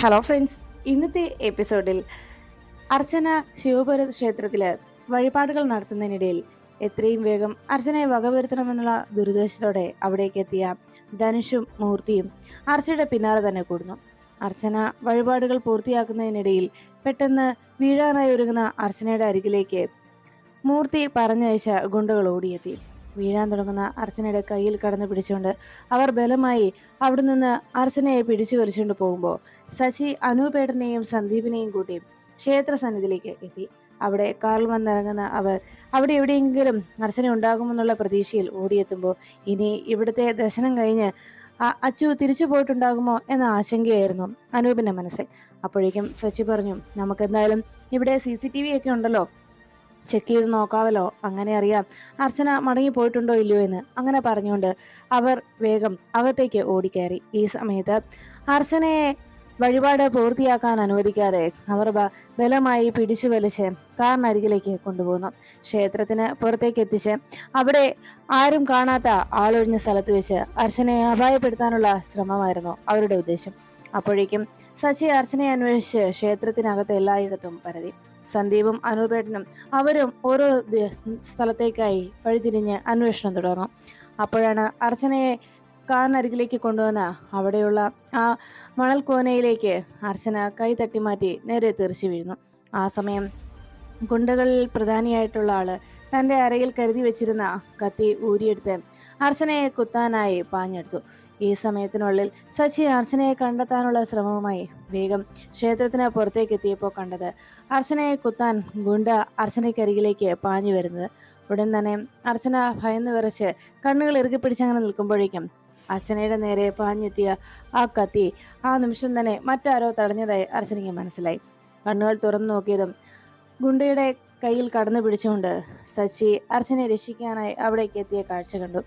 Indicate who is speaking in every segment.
Speaker 1: Hello friends ഇന്നത്തെ എപ്പിസോഡിൽ അർച്ചന ശിവപുര ക്ഷേത്രത്തിൽ വഴിപാടുകൾ നടത്തുന്നതിനിടയിൽ എത്രയും വേഗം അർച്ചനയെ വകവരുത്തണമെന്നുള്ള ദുരുദ്ദേശത്തോടെ അവിടേക്ക് എത്തിയ ധനുഷും മൂർത്തിയും അർച്ചയുടെ പിന്നാലെ തന്നെ കൂടുന്നു. അർച്ചന വഴിപാടുകൾ പൂർത്തിയാക്കുന്നതിനിടയിൽ പെട്ടെന്ന് വീഴാനായി ഒരുങ്ങുന്ന അർച്ചനയുടെ അരികിലേക്ക് മൂർത്തി പറഞ്ഞയച്ച ഗുണ്ടകൾ ഓടിയെത്തി. വീഴാൻ തുടങ്ങുന്ന അർച്ചനയുടെ കയ്യിൽ കടന്നു പിടിച്ചുകൊണ്ട് അവർ ബലമായി അവിടെ നിന്ന് അർച്ചനയെ പിടിച്ചു വലിച്ചുകൊണ്ട് പോകുമ്പോൾ ശശി അനൂപേട്ടനെയും സന്ദീപിനെയും കൂട്ടി ക്ഷേത്ര സന്നിധിയിലേക്ക് എത്തി. അവിടെ കാറിൽ വന്നിറങ്ങുന്ന അവർ അവിടെ എവിടെയെങ്കിലും അർച്ചന ഉണ്ടാകുമെന്നുള്ള പ്രതീക്ഷയിൽ ഓടിയെത്തുമ്പോൾ ഇനി ഇവിടുത്തെ ദർശനം കഴിഞ്ഞ് അച്ചു തിരിച്ചു പോയിട്ടുണ്ടാകുമോ എന്ന ആശങ്കയായിരുന്നു അനൂപിന്റെ മനസ്സിൽ. അപ്പോഴേക്കും ശശി പറഞ്ഞു നമുക്കെന്തായാലും ഇവിടെ സി സി ടി വി ഒക്കെ ഉണ്ടല്ലോ. ചെക്ക് ചെയ്ത് നോക്കാവല്ലോ. അങ്ങനെ അറിയാം. അർച്ചന മടങ്ങി പോയിട്ടുണ്ടോ ഇല്ലയോ എന്ന് അങ്ങനെ പറഞ്ഞുകൊണ്ട് അവർ വേഗം അകത്തേക്ക് ഓടിക്കയറി. ഈ സമയത്ത് അർച്ചനയെ വഴിപാട് പൂർത്തിയാക്കാൻ അനുവദിക്കാതെ അവർ ബലമായി പിടിച്ചു വലിച്ച് കാറിനരികിലേക്ക് കൊണ്ടുപോകുന്നു ക്ഷേത്രത്തിന് പുറത്തേക്ക് എത്തിച്ച് അവിടെ ആരും കാണാത്ത ആളൊഴിഞ്ഞ സ്ഥലത്ത് വെച്ച് അർച്ചനയെ അപായപ്പെടുത്താനുള്ള ശ്രമമായിരുന്നു അവരുടെ ഉദ്ദേശം. അപ്പോഴേക്കും ശശി അർച്ചനയെ അന്വേഷിച്ച് ക്ഷേത്രത്തിനകത്ത് എല്ലായിടത്തും പരതി. സന്ദീപും അനൂപേട്ടനും അവരും ഓരോ സ്ഥലത്തേക്കായി വഴിതിരിഞ്ഞ് അന്വേഷണം തുടർന്നു അപ്പോഴാണ് അർച്ചനയെ കാറിനരികിലേക്ക് കൊണ്ടുവന്ന അവിടെയുള്ള ആ മണൽ കോനയിലേക്ക് അർച്ചന കൈ തട്ടി മാറ്റി നേരെ തെറിച്ചു വീഴുന്നു. ആ സമയം ഗുണ്ടകളിൽ പ്രധാനിയായിട്ടുള്ള ആൾ തന്റെ അരയിൽ കരുതി വെച്ചിരുന്ന കത്തി ഊരിയെടുത്ത് അർച്ചനയെ കുത്താനായി പാഞ്ഞെടുത്തു. ഈ സമയത്തിനുള്ളിൽ സച്ചി അർച്ചനയെ കണ്ടെത്താനുള്ള ശ്രമവുമായി വേഗം ക്ഷേത്രത്തിന് പുറത്തേക്ക് എത്തിയപ്പോൾ കണ്ടത് അർച്ചനയെ കുത്താൻ ഗുണ്ട അർച്ചനയ്ക്കരികിലേക്ക് പാഞ്ഞു വരുന്നത്. ഉടൻ തന്നെ അർച്ചന ഭയന്ന് വിറച്ച് കണ്ണുകൾ ഇറുകി പിടിച്ചങ്ങനെ നിൽക്കുമ്പോഴേക്കും അർച്ചനയുടെ നേരെ പാഞ്ഞെത്തിയ ആ കത്തി ആ നിമിഷം തന്നെ മറ്റാരോ തടഞ്ഞതായി അർച്ചനയ്ക്ക് മനസ്സിലായി. കണ്ണുകൾ തുറന്നു നോക്കിയതും ഗുണ്ടയുടെ കയ്യിൽ കടന്നു പിടിച്ചുകൊണ്ട് സച്ചി അർച്ചനയെ രക്ഷിക്കാനായി അവിടേക്ക് എത്തിയ കാഴ്ച കണ്ടു.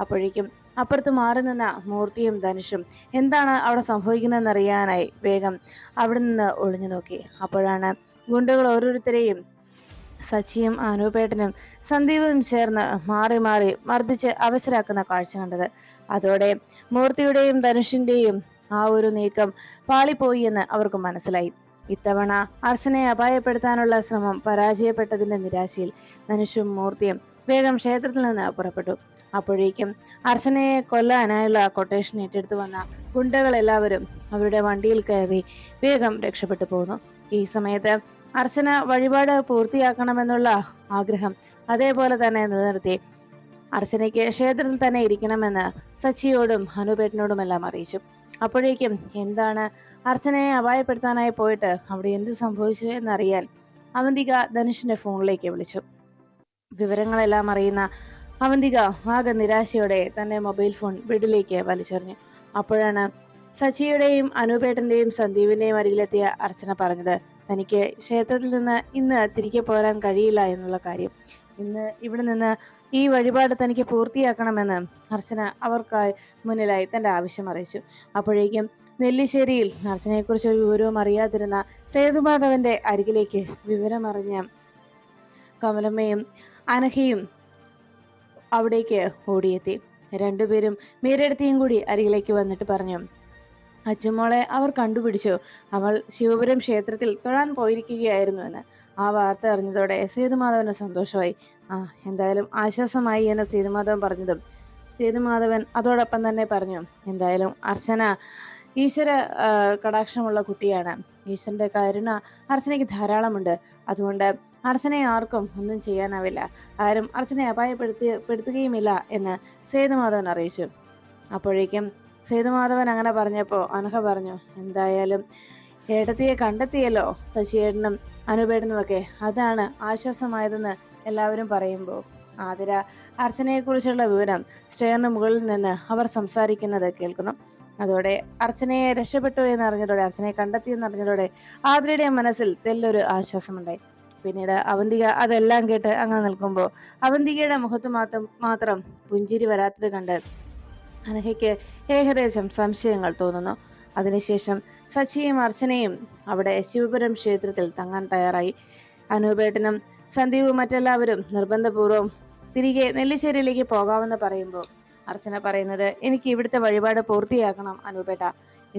Speaker 1: അപ്പോഴേക്കും അപ്പുറത്ത് മാറി നിന്ന മൂർത്തിയും ധനുഷും എന്താണ് അവിടെ സംഭവിക്കുന്നതെന്നറിയാനായി വേഗം അവിടെ നിന്ന് ഒളിഞ്ഞു നോക്കി. അപ്പോഴാണ് ഗുണ്ടകൾ ഓരോരുത്തരെയും സച്ചിയും അനൂപേട്ടനും സന്ദീപും ചേർന്ന് മാറി മാറി മർദ്ദിച്ച് അവസരാക്കുന്ന കാഴ്ച കണ്ടത്. അതോടെ മൂർത്തിയുടെയും ധനുഷിന്റെയും ആ ഒരു നീക്കം പാളിപ്പോയി എന്ന് അവർക്ക് മനസ്സിലായി. ഇത്തവണ അർച്ചനെ അപായപ്പെടുത്താനുള്ള ശ്രമം പരാജയപ്പെട്ടതിന്റെ നിരാശയിൽ ധനുഷും മൂർത്തിയും വേഗം ക്ഷേത്രത്തിൽ നിന്ന് പുറപ്പെട്ടു. അപ്പോഴേക്കും അർച്ചനയെ കൊല്ലാനായുള്ള കൊട്ടേഷൻ ഏറ്റെടുത്തു വന്ന ഗുണ്ടകൾ എല്ലാവരും അവരുടെ വണ്ടിയിൽ കയറി വേഗം രക്ഷപ്പെട്ടു പോകുന്നു ഈ സമയത്ത് അർച്ചന വഴിപാട് പൂർത്തിയാക്കണമെന്നുള്ള ആഗ്രഹം അതേപോലെ തന്നെ നിലനിർത്തി. അർച്ചനയ്ക്ക് ക്ഷേത്രത്തിൽ തന്നെ ഇരിക്കണമെന്ന് സച്ചിയോടും ഹനുപേട്ടനോടുമെല്ലാം അറിയിച്ചു. അപ്പോഴേക്കും എന്താണ് അർച്ചനയെ അപായപ്പെടുത്താനായി പോയിട്ട് അവിടെ എന്ത് സംഭവിച്ചു എന്നറിയാൻ അവന്തിക ധനുഷിന്റെ ഫോണിലേക്ക് വിളിച്ചു. വിവരങ്ങളെല്ലാം അറിയുന്ന അവന്തിക ആകെ നിരാശയോടെ തന്റെ മൊബൈൽ ഫോൺ വീട്ടിലേക്ക് വലിച്ചെറിഞ്ഞു. അപ്പോഴാണ് സച്ചിയുടെയും അനൂപേട്ടന്റെയും സന്ദീപിന്റെയും അരികിലെത്തിയ അർച്ചന പറഞ്ഞത് തനിക്ക് ക്ഷേത്രത്തിൽ നിന്ന് ഇന്ന് തിരികെ പോരാൻ കഴിയില്ല എന്നുള്ള കാര്യം. ഇന്ന് ഇവിടെ നിന്ന് ഈ വഴിപാട് തനിക്ക് പൂർത്തിയാക്കണമെന്ന് അർച്ചന അവർക്കായി മുന്നിലായി തന്റെ ആവശ്യം അറിയിച്ചു. അപ്പോഴേക്കും നെല്ലിശ്ശേരിയിൽ അർച്ചനയെക്കുറിച്ച് ഒരു വിവരവും അറിയാതിരുന്ന സേതുമാധവന്റെ അരികിലേക്ക് വിവരമറിഞ്ഞ കമലമ്മയും അനഘയും അവിടേക്ക് ഓടിയെത്തി. രണ്ടുപേരും മീരെടുത്തിയും കൂടി അരികിലേക്ക് വന്നിട്ട് പറഞ്ഞു അച്ചുമോളെ അവർ കണ്ടുപിടിച്ചു. അവൾ ശിവപുരം ക്ഷേത്രത്തിൽ തൊഴാൻ പോയിരിക്കുകയായിരുന്നു എന്ന്. ആ വാർത്ത അറിഞ്ഞതോടെ സേതുമാധവന് സന്തോഷമായി. ആ എന്തായാലും ആശ്വാസമായി എന്ന് സേതുമാധവൻ പറഞ്ഞതും. സേതുമാധവൻ അതോടൊപ്പം തന്നെ പറഞ്ഞു എന്തായാലും അർച്ചന ഈശ്വര കടാക്ഷമുള്ള കുട്ടിയാണ്. ഈശ്വരന്റെ കരുണ അർച്ചനയ്ക്ക് ധാരാളമുണ്ട്. അതുകൊണ്ട് അർച്ചനയെ ആർക്കും ഒന്നും ചെയ്യാനാവില്ല. ആരും അർച്ചനയെ അപായപ്പെടുത്തി പെടുത്തുകയുമില്ല എന്ന് സേതുമാധവൻ അറിയിച്ചു. അപ്പോഴേക്കും സേതുമാധവൻ അങ്ങനെ പറഞ്ഞപ്പോൾ അനഹ പറഞ്ഞു എന്തായാലും ഏട്ടത്തിയെ കണ്ടെത്തിയല്ലോ ശശിയേട്ടനും അനുപേടനുമൊക്കെ. അതാണ് ആശ്വാസമായതെന്ന് എല്ലാവരും പറയുമ്പോൾ ആതിര അർച്ചനയെക്കുറിച്ചുള്ള വിവരം സ്റ്റെയറിന് മുകളിൽ നിന്ന് അവർ സംസാരിക്കുന്നത് കേൾക്കുന്നു. അതോടെ അർച്ചനയെ രക്ഷപ്പെട്ടു എന്നറിഞ്ഞതോടെ അർച്ചനയെ എന്നറിഞ്ഞതോടെ ആതിരയുടെ മനസ്സിൽ തെല്ലൊരു ആശ്വാസമുണ്ടായി. പിന്നീട് അവന്തിക അതെല്ലാം കേട്ട് അങ്ങനെ നിൽക്കുമ്പോൾ അവന്തികയുടെ മുഖത്ത് മാത്രം മാത്രം പുഞ്ചിരി വരാത്തത് കണ്ട് അനഹയ്ക്ക് ഏകദേശം സംശയങ്ങൾ തോന്നുന്നു. അതിനുശേഷം സച്ചിയും അർച്ചനയും അവിടെ ശിവപുരം ക്ഷേത്രത്തിൽ തങ്ങാൻ തയ്യാറായി. അനൂപേട്ടനും സന്ദീപും മറ്റെല്ലാവരും നിർബന്ധപൂർവം തിരികെ നെല്ലിശ്ശേരിയിലേക്ക് പോകാമെന്ന് പറയുമ്പോൾ അർച്ചന പറയുന്നത് എനിക്ക് ഇവിടുത്തെ വഴിപാട് പൂർത്തിയാക്കണം അനൂപേട്ട.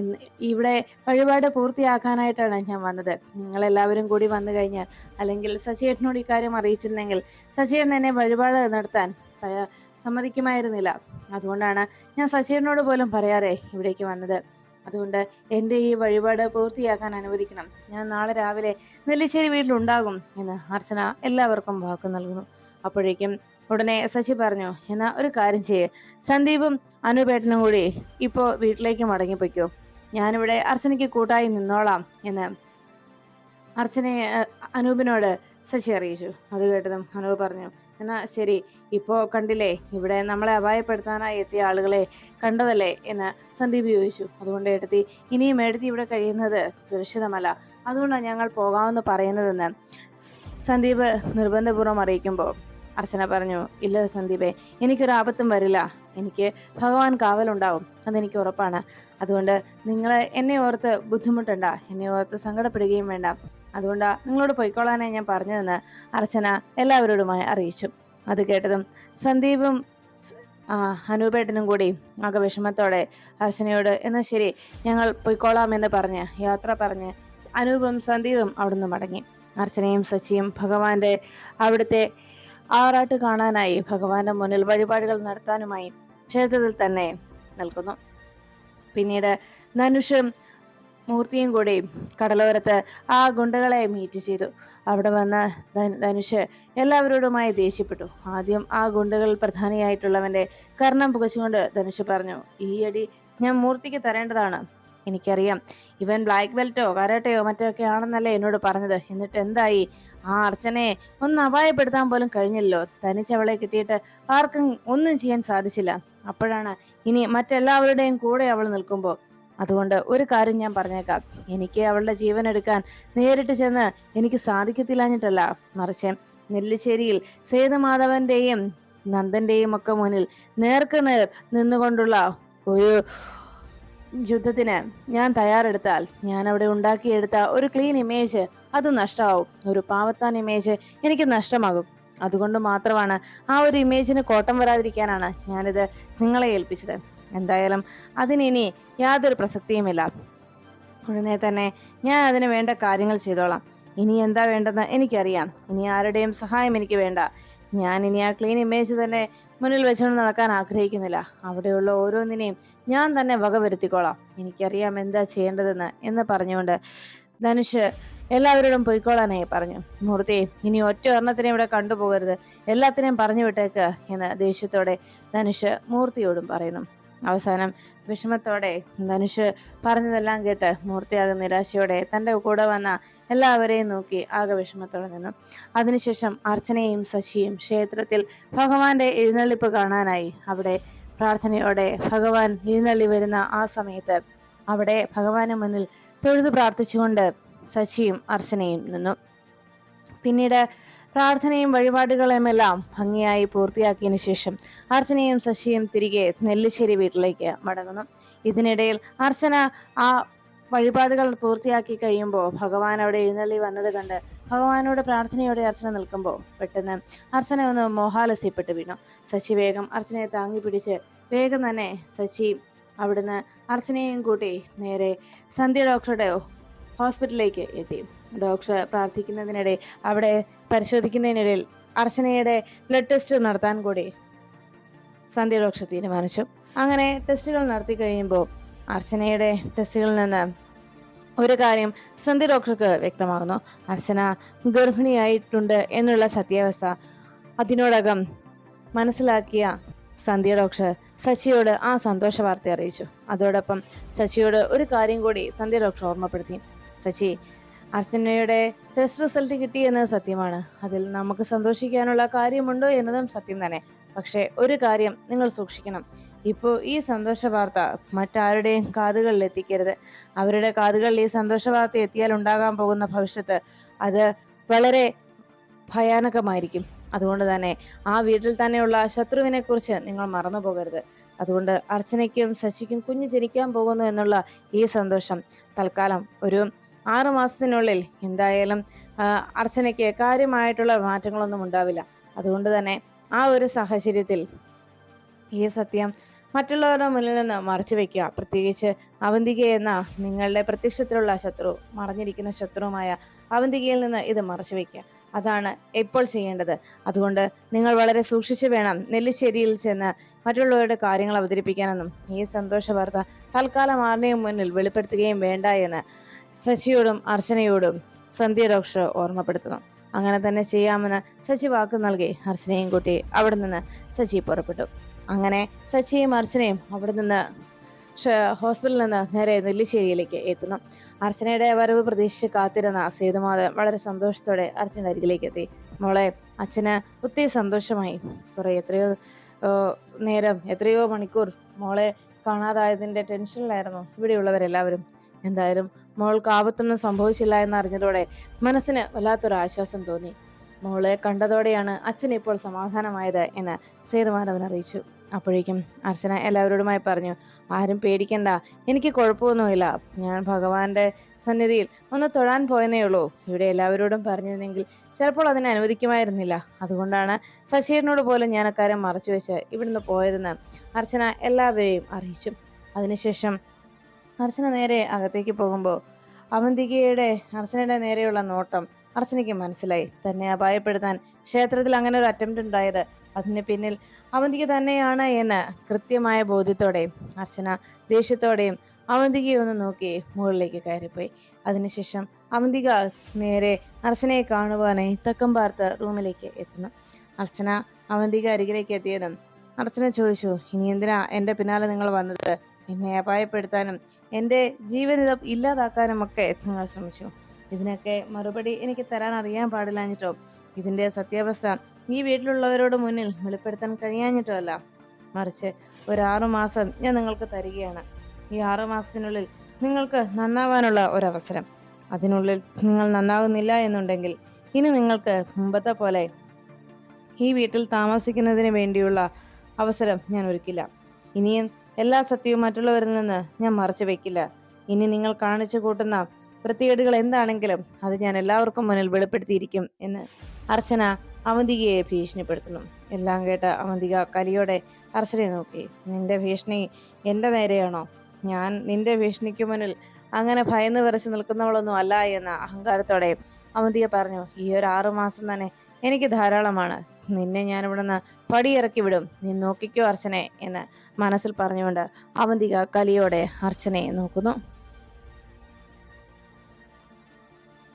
Speaker 1: ഇന്ന് ഇവിടെ വഴിപാട് പൂർത്തിയാക്കാനായിട്ടാണ് ഞാൻ വന്നത്. നിങ്ങൾ എല്ലാവരും കൂടി വന്നു കഴിഞ്ഞാൽ അല്ലെങ്കിൽ സച്ചിയേട്ടനോട് ഇക്കാര്യം അറിയിച്ചിരുന്നെങ്കിൽ സച്ചിയേട്ടൻ എന്നെ വഴിപാട് നടത്താൻ സമ്മതിക്കുമായിരുന്നില്ല. അതുകൊണ്ടാണ് ഞാൻ സച്ചിയേട്ടനോട് പോലും പറയാതെ ഇവിടേക്ക് വന്നത്. അതുകൊണ്ട് എന്റെ ഈ വഴിപാട് പൂർത്തിയാക്കാൻ അനുവദിക്കണം. ഞാൻ നാളെ രാവിലെ നെല്ലിശ്ശേരി വീട്ടിലുണ്ടാകും എന്ന് അർച്ചന എല്ലാവർക്കും വാക്ക് നൽകുന്നു. അപ്പോഴേക്കും ഉടനെ സച്ചി പറഞ്ഞു എന്നാ ഒരു കാര്യം ചെയ്യേ. സന്ദീപും അനുപേട്ടനും കൂടി ഇപ്പോൾ വീട്ടിലേക്ക് മടങ്ങിപ്പോയ്ക്കോ. ഞാനിവിടെ അർച്ചനയ്ക്ക് കൂട്ടായി നിന്നോളാം എന്ന് അർച്ചനയെ അനൂപിനോട് ശശി അറിയിച്ചു. അത് കേട്ടതും അനൂപ് പറഞ്ഞു എന്നാ ശരി ഇപ്പോ കണ്ടില്ലേ ഇവിടെ നമ്മളെ അപായപ്പെടുത്താനായി എത്തിയ ആളുകളെ കണ്ടതല്ലേ? എന്ന് സന്ദീപ് ചോദിച്ചു. അതുകൊണ്ട് എടുത്തി ഇനിയും എടുത്തി ഇവിടെ കഴിയുന്നത് സുരക്ഷിതമല്ല. അതുകൊണ്ടാണ് ഞങ്ങൾ പോകാമെന്ന് പറയുന്നതെന്ന്. സന്ദീപ് നിർബന്ധപൂർവം അറിയിക്കുമ്പോൾ അർച്ചന പറഞ്ഞു ഇല്ല സന്ദീപേ എനിക്കൊരു ആപത്തും വരില്ല. എനിക്ക് ഭഗവാൻ കാവലുണ്ടാവും. അതെനിക്ക് ഉറപ്പാണ്. അതുകൊണ്ട് നിങ്ങൾ എന്നെ ഓർത്ത് ബുദ്ധിമുട്ടണ്ട. എന്നെ ഓർത്ത് സങ്കടപ്പെടുകയും വേണ്ട. അതുകൊണ്ട് നിങ്ങളോട് പൊയ്ക്കോളാനേ ഞാൻ പറഞ്ഞതെന്ന് അർച്ചന എല്ലാവരോടുമായി അറിയിച്ചു. അത് കേട്ടതും സന്ദീപും അനൂപേട്ടനും കൂടി ആകെ വിഷമത്തോടെ അർച്ചനയോട് എന്നാൽ ശരി ഞങ്ങൾ പൊയ്ക്കോളാമെന്ന് പറഞ്ഞ് യാത്ര പറഞ്ഞ് അനൂപും സന്ദീപും അവിടുന്ന് മടങ്ങി. അർച്ചനയും സച്ചിയും ഭഗവാന്റെ അവിടുത്തെ ആറാട്ട് കാണാനായി ഭഗവാന്റെ മുന്നിൽ വഴിപാടുകൾ നടത്താനുമായി ക്ഷേത്രത്തിൽ തന്നെ നിൽക്കുന്നു. പിന്നീട് ധനുഷും മൂർത്തിയും കൂടി കടലോരത്ത് ആ ഗുണ്ടകളെ മീറ്റ് ചെയ്തു. അവിടെ വന്ന ധനുഷ് എല്ലാവരോടുമായി ദേഷ്യപ്പെട്ടു. ആദ്യം ആ ഗുണ്ടകൾ പ്രധാനിയായിട്ടുള്ളവന്റെ കർണം പുകച്ചുകൊണ്ട് ധനുഷ് പറഞ്ഞു ഈ അടി ഞാൻ മൂർത്തിക്ക് തരേണ്ടതാണ്. എനിക്കറിയാം. ഇവൻ ബ്ലാക്ക് ബെൽറ്റോ കരാട്ടയോ മറ്റോ ഒക്കെ ആണെന്നല്ലേ എന്നോട് പറഞ്ഞത്. എന്നിട്ട് എന്തായി? ആ അർച്ചനയെ ഒന്ന് അപായപ്പെടുത്താൻ പോലും കഴിഞ്ഞില്ലല്ലോ. തനിച്ചവളെ കിട്ടിയിട്ട് ആർക്കും ഒന്നും ചെയ്യാൻ സാധിച്ചില്ല. അപ്പോഴാണ് ഇനി മറ്റെല്ലാവരുടെയും കൂടെ അവൾ നിൽക്കുമ്പോൾ അതുകൊണ്ട് ഒരു കാര്യം ഞാൻ പറഞ്ഞേക്കാം. എനിക്ക് അവളുടെ ജീവൻ എടുക്കാൻ നേരിട്ട് ചെന്ന് എനിക്ക് സാധിക്കത്തില്ലാഞ്ഞിട്ടല്ല. മറിച്ച് നെല്ലിശ്ശേരിയിൽ സേതുമാധവന്റെയും നന്ദന്റെയും ഒക്കെ മുന്നിൽ നേർക്ക് നേർ നിന്നുകൊണ്ടുള്ള ഒരു യുദ്ധത്തിന് ഞാൻ തയ്യാറെടുത്താൽ ഞാൻ അവിടെ ഉണ്ടാക്കിയെടുത്ത ഒരു ക്ലീൻ ഇമേജ് അത് നഷ്ടമാവും ഒരു പാവത്താൻ ഇമേജ് എനിക്ക് നഷ്ടമാകും. അതുകൊണ്ട് മാത്രമാണ് ആ ഒരു ഇമേജിന് കോട്ടം വരാതിരിക്കാനാണ് ഞാനിത് നിങ്ങളെ ഏൽപ്പിച്ചത്. എന്തായാലും അതിനിനി യാതൊരു പ്രസക്തിയുമില്ല. ഉടനെ തന്നെ ഞാൻ അതിന് വേണ്ട കാര്യങ്ങൾ ചെയ്തോളാം. ഇനി എന്താ വേണ്ടെന്ന് എനിക്കറിയാം. ഇനി ആരുടെയും സഹായം എനിക്ക് വേണ്ട. ഞാൻ ഇനി ആ ക്ലീൻ ഇമേജ് തന്നെ മുന്നിൽ വെച്ചുകൊണ്ട് നടക്കാൻ ആഗ്രഹിക്കുന്നില്ല. അവിടെയുള്ള ഓരോന്നിനെയും ഞാൻ തന്നെ വകവരുത്തിക്കോളാം. എനിക്കറിയാം എന്താ ചെയ്യേണ്ടതെന്ന് എന്ന് പറഞ്ഞുകൊണ്ട് ധനുഷ് എല്ലാവരോടും പൊയ്ക്കോളാനായി പറഞ്ഞു. മൂർത്തി ഇനി ഒറ്റ ഒരെണ്ണത്തിനെ ഇവിടെ കണ്ടുപോകരുത്. എല്ലാത്തിനെയും പറഞ്ഞു വിട്ടേക്ക് എന്ന് ദേഷ്യത്തോടെ ധനുഷ് മൂർത്തിയോടും പറയുന്നു. അവസാനം വിഷമത്തോടെ ധനുഷ് പറഞ്ഞതെല്ലാം കേട്ട് മൂർത്തിയാകുന്ന നിരാശയോടെ തന്റെ കൂടെ വന്ന എല്ലാവരെയും നോക്കി ആകെ വിഷമത്തോടെ നിന്നു അതിനുശേഷം അർച്ചനയും ശശിയും ക്ഷേത്രത്തിൽ ഭഗവാന്റെ എഴുന്നള്ളിപ്പ് കാണാനായി അവിടെ പ്രാർത്ഥനയോടെ ഭഗവാൻ എഴുന്നള്ളി വരുന്ന ആ സമയത്ത് അവിടെ ഭഗവാന് മുന്നിൽ തൊഴുതു പ്രാർത്ഥിച്ചുകൊണ്ട് ശശിയും അർച്ചനയും നിന്നു. പിന്നീട് പ്രാർത്ഥനയും വഴിപാടുകളുമെല്ലാം ഭംഗിയായി പൂർത്തിയാക്കിയതിനു ശേഷം അർച്ചനയും ശശിയും തിരികെ നെല്ലിശ്ശേരി വീട്ടിലേക്ക് മടങ്ങുന്നു. ഇതിനിടയിൽ അർച്ചന ആ വഴിപാടുകൾ പൂർത്തിയാക്കി കഴിയുമ്പോൾ ഭഗവാൻ അവിടെ എഴുന്നള്ളി വന്നത് കണ്ട് ഭഗവാനോട് പ്രാർത്ഥനയോടെ അർച്ചന നിൽക്കുമ്പോൾ പെട്ടെന്ന് അർച്ചന ഒന്ന് മോഹാലസ്യപ്പെട്ട് വീണു. ശശി വേഗം അർച്ചനയെ താങ്ങി പിടിച്ച് വേഗം തന്നെ ശശി അവിടുന്ന് അർച്ചനയും കൂട്ടി നേരെ സന്ധ്യ ഡോക്ടറുടെ ഹോസ്പിറ്റലിലേക്ക് എത്തി. ഡോക്ടർ പ്രാർത്ഥിക്കുന്നതിനിടെ അവിടെ പരിശോധിക്കുന്നതിനിടയിൽ അർച്ചനയുടെ ബ്ലഡ് ടെസ്റ്റ് നടത്താൻ കൂടി സന്ധ്യ ഡോക്ടർ തീരുമാനിച്ചു. അങ്ങനെ ടെസ്റ്റുകൾ നടത്തി കഴിയുമ്പോൾ അർച്ചനയുടെ ടെസ്റ്റുകളിൽ നിന്ന് ഒരു കാര്യം സന്ധ്യ ഡോക്ടർക്ക് വ്യക്തമാകുന്നു. അർച്ചന ഗർഭിണിയായിട്ടുണ്ട് എന്നുള്ള സത്യാവസ്ഥ അതിനോടകം മനസ്സിലാക്കിയ സന്ധ്യ ഡോക്ടർ സച്ചിയോട് ആ സന്തോഷ വാർത്ത അറിയിച്ചു. അതോടൊപ്പം സച്ചിയോട് ഒരു കാര്യം കൂടി സന്ധ്യ ഡോക്ടർ ഓർമ്മപ്പെടുത്തി. സച്ചി അർച്ചനയുടെ ടെസ്റ്റ് റിസൾട്ട് കിട്ടിയെന്നത് സത്യമാണ്. അതിൽ നമുക്ക് സന്തോഷിക്കാനുള്ള കാര്യമുണ്ടോ എന്നതും സത്യം തന്നെ. പക്ഷേ ഒരു കാര്യം നിങ്ങൾ സൂക്ഷിക്കണം. ഇപ്പോൾ ഈ സന്തോഷ വാർത്ത മറ്റാരുടെയും കാതുകളിൽ എത്തിക്കരുത്. അവരുടെ കാതുകളിൽ ഈ സന്തോഷ വാർത്ത എത്തിയാൽ ഉണ്ടാകാൻ പോകുന്ന ഭവിഷ്യത്ത് അത് വളരെ ഭയാനകമായിരിക്കും. അതുകൊണ്ട് തന്നെ ആ വീട്ടിൽ തന്നെയുള്ള ശത്രുവിനെ കുറിച്ച് നിങ്ങൾ മറന്നു പോകരുത്. അതുകൊണ്ട് അർച്ചനയ്ക്കും ശശിക്കും കുഞ്ഞു ജനിക്കാൻ പോകുന്നു എന്നുള്ള ഈ സന്തോഷം തൽക്കാലം ഒരു ആറു മാസത്തിനുള്ളിൽ എന്തായാലും അർച്ചനയ്ക്ക് കാര്യമായിട്ടുള്ള മാറ്റങ്ങളൊന്നും ഉണ്ടാവില്ല. അതുകൊണ്ട് തന്നെ ആ ഒരു സാഹചര്യത്തിൽ ഈ സത്യം മറ്റുള്ളവരുടെ മുന്നിൽ നിന്ന് മറച്ചു വെക്കുക. പ്രത്യേകിച്ച് അവന്തിക എന്ന നിങ്ങളുടെ പ്രത്യക്ഷത്തിലുള്ള ശത്രു മറഞ്ഞിരിക്കുന്ന ശത്രുവുമായ അവന്തികയിൽ നിന്ന് ഇത് മറച്ചു വെക്കുക. അതാണ് എപ്പോൾ ചെയ്യേണ്ടത്. അതുകൊണ്ട് നിങ്ങൾ വളരെ സൂക്ഷിച്ചു വേണം നെല്ലിശ്ശേരിയിൽ ചെന്ന് മറ്റുള്ളവരുടെ കാര്യങ്ങൾ അവതരിപ്പിക്കാനെന്നും. ഈ സന്തോഷ വാർത്ത തൽക്കാലം ആരുടെയും മുന്നിൽ വെളിപ്പെടുത്തുകയും വേണ്ട എന്ന് ശശിയോടും അർച്ചനയോടും സന്ധ്യ ഡോക്ടർ ഓർമ്മപ്പെടുത്തുന്നു അങ്ങനെ തന്നെ ചെയ്യാമെന്ന് ശശി വാക്ക് നൽകി അർച്ചനയും കൂട്ടി അവിടെ നിന്ന് ശശി പുറപ്പെട്ടു. അങ്ങനെ ശശിയും അർച്ചനയും അവിടെ നിന്ന് ഹോസ്പിറ്റലിൽ നിന്ന് നേരെ നെല്ലിശ്ശേരിയിലേക്ക് എത്തുന്നു. അർച്ചനയുടെ വരവ് പ്രതീക്ഷിച്ച് കാത്തിരുന്ന സേതുമാധവൻ വളരെ സന്തോഷത്തോടെ അർച്ചനയുടെ അരികിലേക്ക് എത്തി. മോളെ അച്ഛന് ഒത്തിരി സന്തോഷമായി. കുറേ എത്രയോ നേരം എത്രയോ മണിക്കൂർ മോളെ കാണാതായതിന്റെ ടെൻഷനിലായിരുന്നു ഇവിടെയുള്ളവരെല്ലാവരും. എന്തായാലും മോൾക്ക് ആപത്തൊന്നും സംഭവിച്ചില്ല എന്നറിഞ്ഞതോടെ മനസ്സിന് വല്ലാത്തൊരു ആശ്വാസം തോന്നി. മോളെ കണ്ടതോടെയാണ് അച്ഛൻ ഇപ്പോൾ സമാധാനമായത് എന്ന് സേതുമാധവൻ അറിയിച്ചു. അപ്പോഴേക്കും അർച്ചന എല്ലാവരോടുമായി പറഞ്ഞു ആരും പേടിക്കണ്ട എനിക്ക് കുഴപ്പമൊന്നുമില്ല. ഞാൻ ഭഗവാന്റെ സന്നിധിയിൽ ഒന്ന് തൊഴാൻ പോയെന്നേ ഉള്ളൂ. ഇവിടെ എല്ലാവരോടും പറഞ്ഞിരുന്നെങ്കിൽ ചിലപ്പോൾ അതിനെ അനുവദിക്കുമായിരുന്നില്ല. അതുകൊണ്ടാണ് ശശീരനോട് പോലും ഞാൻ അക്കാര്യം മറച്ചു വെച്ച് ഇവിടുന്ന് പോയതെന്ന് അർച്ചന എല്ലാവരെയും അറിയിച്ചു. അതിനുശേഷം അർച്ചന നേരെ അകത്തേക്ക് പോകുമ്പോൾ അവന്തികയുടെ അർച്ചനയുടെ നേരെയുള്ള നോട്ടം അർച്ചനയ്ക്ക് മനസ്സിലായി. തന്നെ അപായപ്പെടുത്താൻ ക്ഷേത്രത്തിൽ അങ്ങനെ ഒരു അറ്റംപ്റ്റ് ഉണ്ടായത്. അതിന് പിന്നിൽ അവന്തിക തന്നെയാണ് എന്ന് കൃത്യമായ ബോധ്യത്തോടെയും അർച്ചന ദേഷ്യത്തോടെയും അവന്തികയെ ഒന്ന് നോക്കി മുകളിലേക്ക് കയറിപ്പോയി. അതിനുശേഷം അവന്തിക നേരെ അർച്ചനയെ കാണുവാനായി തക്കം പാർത്ത് റൂമിലേക്ക് എത്തുന്നു. അർച്ചന അവന്തിക അരികിലേക്ക് എത്തിയതും അർച്ചന ചോദിച്ചു ഇനി എന്തിനാ എന്റെ പിന്നാലെ നിങ്ങൾ വന്നത്? എന്നെ അപായപ്പെടുത്താനും എന്റെ ജീവിതം ഇല്ലാതാക്കാനും ഒക്കെ നിങ്ങൾ ശ്രമിച്ചു. ഇതിനൊക്കെ മറുപടി എനിക്ക് തരാൻ അറിയാൻ പാടില്ലാഞ്ഞിട്ടോ ഇതിന്റെ സത്യാവസ്ഥ ഈ വീട്ടിലുള്ളവരോട് മുന്നിൽ വെളിപ്പെടുത്താൻ കഴിയാഞ്ഞിട്ടോ അല്ല മറിച്ച് ഒരു മാസം ഞാൻ നിങ്ങൾക്ക് തരികയാണ്. ഈ ആറുമാസത്തിനുള്ളിൽ നിങ്ങൾക്ക് നന്നാവാനുള്ള ഒരവസരം. അതിനുള്ളിൽ നിങ്ങൾ നന്നാകുന്നില്ല എന്നുണ്ടെങ്കിൽ ഇനി നിങ്ങൾക്ക് മുമ്പത്തെ പോലെ ഈ വീട്ടിൽ താമസിക്കുന്നതിന് വേണ്ടിയുള്ള അവസരം ഞാൻ ഒരുക്കില്ല. ഇനിയും എല്ലാ സത്യവും മറ്റുള്ളവരിൽ നിന്ന് ഞാൻ മറച്ചു വെക്കില്ല. ഇനി നിങ്ങൾ കാണിച്ചു കൂട്ടുന്ന വൃത്തികേടുകൾ എന്താണെങ്കിലും അത് ഞാൻ എല്ലാവർക്കും മുന്നിൽ വെളിപ്പെടുത്തിയിരിക്കും എന്ന് അർച്ചന അവന്തികയെ ഭീഷണിപ്പെടുത്തുന്നു. എല്ലാം കേട്ട അവന്തിക കലിയോടെ അർച്ചനയെ നോക്കി. നിന്റെ ഭീഷണി എന്റെ നേരെയാണോ? ഞാൻ നിന്റെ ഭീഷണിക്ക് മുന്നിൽ അങ്ങനെ ഭയന്ന് വിറച്ച് നിൽക്കുന്നവളൊന്നും അല്ല എന്ന അഹങ്കാരത്തോടെ അവന്തിക പറഞ്ഞു. ഈ ഒരു ആറുമാസം തന്നെ എനിക്ക് ധാരാളമാണ്. നിന്നെ ഞാൻ ഇവിടുന്ന് പടിയിറക്കി വിടും. നീ നോക്കിക്കോ അർച്ചനെ എന്ന് മനസ്സിൽ പറഞ്ഞുകൊണ്ട് അവന്തിക കലിയോടെ അർച്ചനയെ നോക്കുന്നു.